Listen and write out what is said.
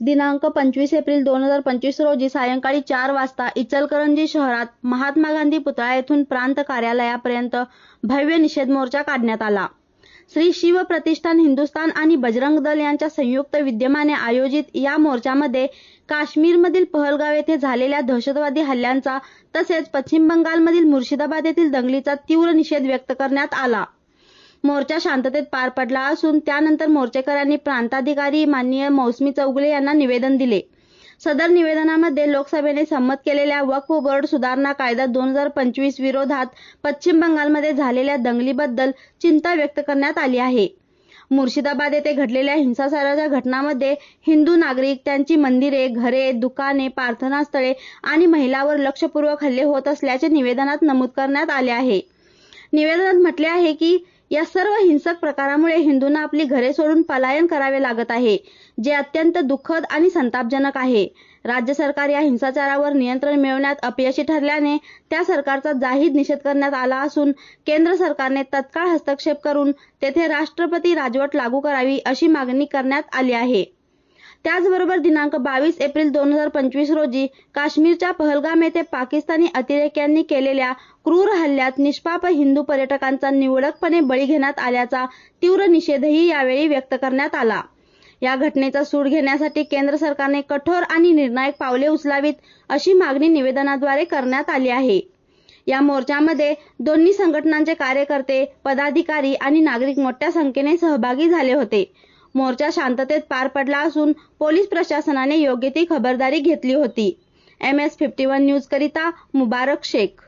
दिनांक पंचवीस एप्रिल दोन हजार पंचवीस रोजी सायंकाळी चार वाजता इचलकरंजी शहरात महात्मा गांधी पुतळा येथून प्रांत कार्यालयापर्यंत भव्य निषेध मोर्चा काढण्यात आला. श्री शिव प्रतिष्ठान हिंदुस्थान आणि बजरंग दल यांच्या संयुक्त विद्यमाने आयोजित या मोर्चामध्ये काश्मीरमधील पहलगाव येथे झालेल्या दहशतवादी हल्ल्यांचा तसेच पश्चिम बंगालमधील मुर्शिदाबाद येथील दंगलीचा तीव्र निषेध व्यक्त करण्यात आला. मोर्चा शांततेत पार पडला असून त्यानंतर मोर्चेकऱ्यांनी प्रांताधिकारी माननीय मौसमी चौगुले यांना निवेदन दिले. सदर निवेदनामध्ये लोकसभेने संमत केलेल्या वक्फ बोर्ड सुधारणा कायदा दोन हजार पंचवीस विरोधात पश्चिम बंगालमध्ये झालेल्या दंगलीबद्दल चिंता व्यक्त करण्यात आली आहे. मुर्शिदाबाद येथे घडलेल्या हिंसाचाराच्या घटनांमध्ये हिंदू नागरिक त्यांची मंदिरे घरे दुकाने प्रार्थनास्थळे आणि महिलावर लक्षपूर्वक हल्ले होत असल्याचे निवेदनात नमूद करण्यात आले आहे. निवेदनात म्हटले आहे की या सर्व हिंसक प्रकारामुळे हिंदूंना आपली घरे सोडून पलायन करावे लागत आहे जे अत्यंत दुःखद आणि संतापजनक आहे. राज्य सरकार या हिंसाचारावर नियंत्रण मिळवण्यात अपयशी ठरल्याने त्या सरकारचा जाहीर निषेध करण्यात आला असून केंद्र सरकारने तत्काळ हस्तक्षेप करून तेथे राष्ट्रपती राजवट लागू करावी अशी मागणी करण्यात आली आहे. त्याचबरोबर दिनांक बावीस एप्रिल दोन हजार पंचवीस रोजी काश्मीरच्या पहलगाम येथे पाकिस्तानी अतिरेक्यांनी केलेल्या क्रूर हल्ल्यात निष्पाप हिंदू पर्यटकांचा निवडकपणे बळी घेण्यात आल्याचा तीव्र निषेधही यावेळी व्यक्त करण्यात आला. या घटनेचा सूड घेण्यासाठी केंद्र सरकारने कठोर आणि निर्णायक पावले उचलावीत अशी मागणी निवेदनाद्वारे करण्यात आली आहे. या मोर्चामध्ये दोन्ही संघटनांचे कार्यकर्ते पदाधिकारी आणि नागरिक मोठ्या संख्येने सहभागी झाले होते. मोर्चा शांततेत पार पडला असून पोलीस प्रशासनाने योग्य ती खबरदारी घेतली होती. M S fifty one news करिता मुबारक शेख.